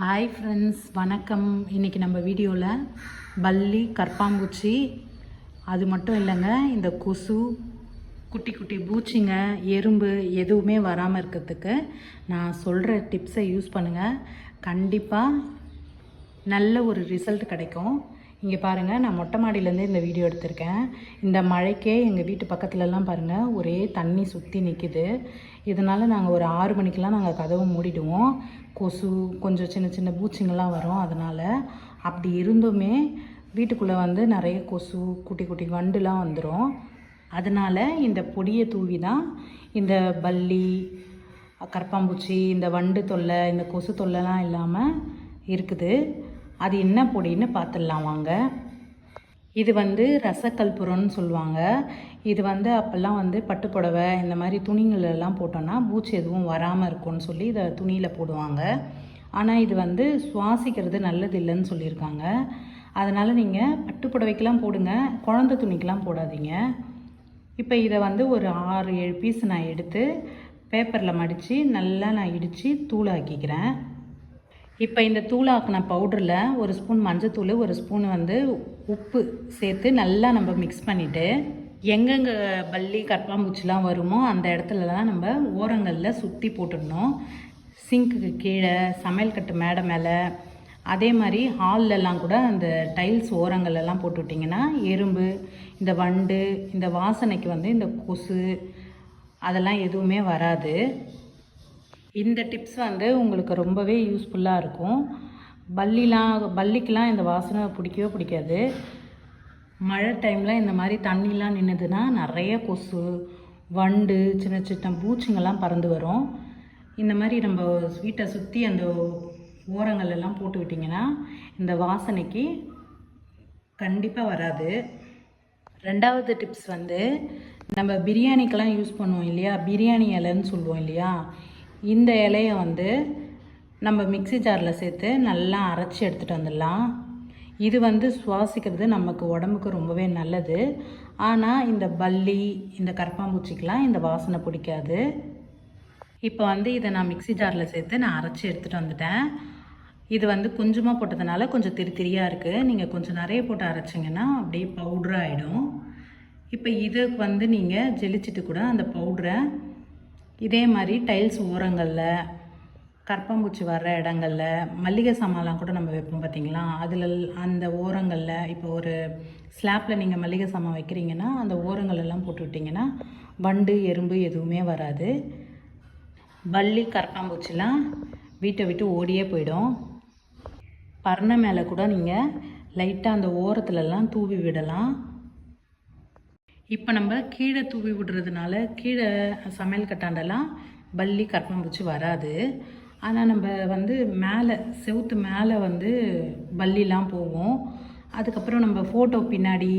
Hi friends வணக்கம். இன்றைக்கி நம்ம வீடியோவில் பல்லி கற்பாம்பூச்சி அது மட்டும் இல்லைங்க இந்த கொசு குட்டி குட்டி பூச்சிங்க எறும்பு எதுவுமே வராமல் இருக்கிறதுக்கு நான் சொல்கிற டிப்ஸை யூஸ் பண்ணுங்கள் கண்டிப்பாக நல்ல ஒரு ரிசல்ட் கிடைக்கும். இங்கே பாருங்கள் நான் மொட்டை மாடியிலேருந்து இந்த வீடியோ எடுத்திருக்கேன். இந்த மழைக்கே எங்கள் வீட்டு பக்கத்துலலாம் பாருங்கள் ஒரே தண்ணி சுற்றி நிற்கிது இதனால் நாங்கள் ஒரு ஆறு மணிக்கெலாம் நாங்கள் கதவை மூடிடுவோம். கொசு கொஞ்சம் சின்ன சின்ன பூச்சிங்கெல்லாம் வரும் அதனால் அப்படி இருந்துமே வீட்டுக்குள்ளே வந்து நிறைய கொசு குட்டி குட்டி வண்டுலாம் வந்துடும் அதனால் இந்த பொடியை தூவி தான் இந்த பல்லி கரப்பாம்பூச்சி இந்த வண்டு தொல்லை இந்த கொசு தொல்லைலாம் இல்லாமல் இருக்குது. அது என்ன பொடின்னு பார்த்துடலாம் வாங்க. இது வந்து ரசக்கல்புரம்னு சொல்லுவாங்க. இது வந்து அப்போல்லாம் வந்து பட்டு புடவை இந்த மாதிரி துணிங்களெல்லாம் போட்டோன்னா பூச்சி எதுவும் வராமல் இருக்கும்னு சொல்லி இதை துணியில் போடுவாங்க. ஆனால் இது வந்து சுவாசிக்கிறது நல்லது இல்லைன்னு சொல்லியிருக்காங்க. அதனால் நீங்கள் பட்டுப்புடவைக்கெல்லாம் போடுங்க குழந்தை துணிக்கெலாம் போடாதீங்க. இப்போ இதை வந்து ஒரு ஆறு ஏழு பீஸ் நான் எடுத்து பேப்பரில் மடித்து நல்லா நான் இடித்து தூளாக்கிக்கிறேன். இப்போ இந்த தூளாக்கின பவுடரில் ஒரு ஸ்பூன் மஞ்சத்தூள் ஒரு ஸ்பூன் வந்து உப்பு சேர்த்து நல்லா நம்ம மிக்ஸ் பண்ணிவிட்டு எங்கெங்கே பல்லி கற்பாம்பூச்சிலாம் வருமோ அந்த இடத்துலலாம் நம்ம ஓரங்களில் சுற்றி போட்டுடணும். சிங்க்குக்கு கீழே சமையல் கட்டு மேடை மேலே அதே மாதிரி ஹால்லலாம் கூட அந்த டைல்ஸ் ஓரங்களெல்லாம் போட்டுவிட்டிங்கன்னா எறும்பு இந்த வண்டு இந்த வாசனைக்கு வந்து இந்த கொசு அதெல்லாம் எதுவுமே வராது. இந்த டிப்ஸ் வந்து உங்களுக்கு ரொம்பவே யூஸ்ஃபுல்லாக இருக்கும். பல்லிலாம் பல்லிக்கெலாம் இந்த வாசனை பிடிக்கவே பிடிக்காது. மழை டைமில் இந்த மாதிரி தண்ணிலாம் நின்றுதுன்னா நிறைய கொசு வண்டு சின்ன சின்ன பூச்சிங்கெல்லாம் பறந்து வரும். இந்த மாதிரி நம்ம வீட்டை சுற்றி அந்த ஓரங்கள் எல்லாம் போட்டு விட்டிங்கன்னா இந்த வாசனைக்கு கண்டிப்பாக வராது. ரெண்டாவது டிப்ஸ் வந்து நம்ம பிரியாணிக்கெல்லாம் யூஸ் பண்ணுவோம் இல்லையா? பிரியாணி இலைன்னு சொல்லுவோம் இல்லையா? இந்த இலையை வந்து நம்ம மிக்ஸி ஜாரில் சேர்த்து நல்லா அரைச்சி எடுத்துகிட்டு வந்துடலாம். இது வந்து சுவாசிக்கிறது நமக்கு உடம்புக்கு ரொம்பவே நல்லது. ஆனால் இந்த பல்லி இந்த கரப்பாம்பூச்சிக்கெலாம் இந்த வாசனை பிடிக்காது. இப்போ வந்து இதை நான் மிக்சி ஜாரில் சேர்த்து நான் அரைச்சி எடுத்துகிட்டு வந்துட்டேன். இது வந்து கொஞ்சமாக போட்டதுனால கொஞ்சம் திரி திரியாக இருக்குது நீங்கள் கொஞ்சம் நிறைய போட்டு அரைச்சிங்கன்னா அப்படியே பவுட்ரு ஆகிடும் இப்போ இதுக்கு வந்து நீங்கள் ஜெலிச்சிட்டு கூட அந்த பவுட்ரை இதே மாதிரி டைல்ஸ் ஓரங்களில் கற்பம்பூச்சி வர்ற இடங்களில் மல்லிகை சாமான்லாம் கூட நம்ம வைப்போம் பார்த்தீங்களா அதில் அந்த ஓரங்களில் இப்போ ஒரு ஸ்லாப்பில் நீங்கள் மல்லிகை சாமான் வைக்கிறீங்கன்னா அந்த ஓரங்களெல்லாம் போட்டு விட்டிங்கன்னா வண்டு எறும்பு எதுவுமே வராது. வள்ளி கரப்பாம்பூச்சிலாம் வீட்டை விட்டு ஓடியே போயிடும். பர்ண மேலே கூட நீங்கள் லைட்டாக அந்த ஓரத்துலலாம் தூவி விடலாம். இப்போ நம்ம கீழே தூவி விடுறதுனால கீழே சமையல் கட்டாண்டெல்லாம் பல்லி கற்பம்பூச்சி வராது. ஆனால் நம்ம வந்து மேலே செவுத்து மேலே வந்து பல்லிலாம் போகும். அதுக்கப்புறம் நம்ம ஃபோட்டோ பின்னாடி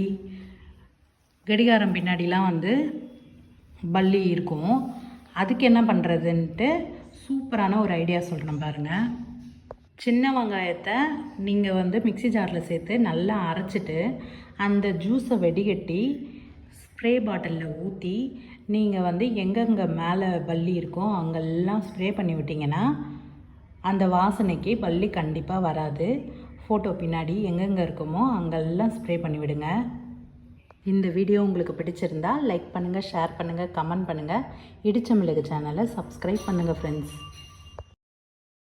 கடிகாரம் பின்னாடிலாம் வந்து பள்ளி இருக்கும். அதுக்கு என்ன பண்ணுறதுன்ட்டு சூப்பரான ஒரு ஐடியா சொல்கிறேன் பாருங்கள் சின்ன வெங்காயத்தை நீங்கள் வந்து மிக்ஸி ஜாரில் சேர்த்து நல்லா அரைச்சிட்டு அந்த ஜூஸை வெடிகட்டி ஸ்ப்ரே பாட்டிலில் ஊற்றி நீங்கள் வந்து எங்கெங்கே மேலே பல்லி இருக்கோ அங்கெல்லாம் ஸ்ப்ரே பண்ணி விட்டிங்கன்னா அந்த வாசனைக்கு பல்லி கண்டிப்பாக வராது. ஃபோட்டோ பின்னாடி எங்கெங்கே இருக்குமோ அங்கெல்லாம் ஸ்ப்ரே பண்ணிவிடுங்க இந்த வீடியோ உங்களுக்கு பிடிச்சிருந்தா லைக் பண்ணுங்கள் ஷேர் பண்ணுங்கள் கமெண்ட் பண்ணுங்கள் இடிச்ச மிளகு சேனலை சப்ஸ்கிரைப் பண்ணுங்கள் ஃப்ரெண்ட்ஸ்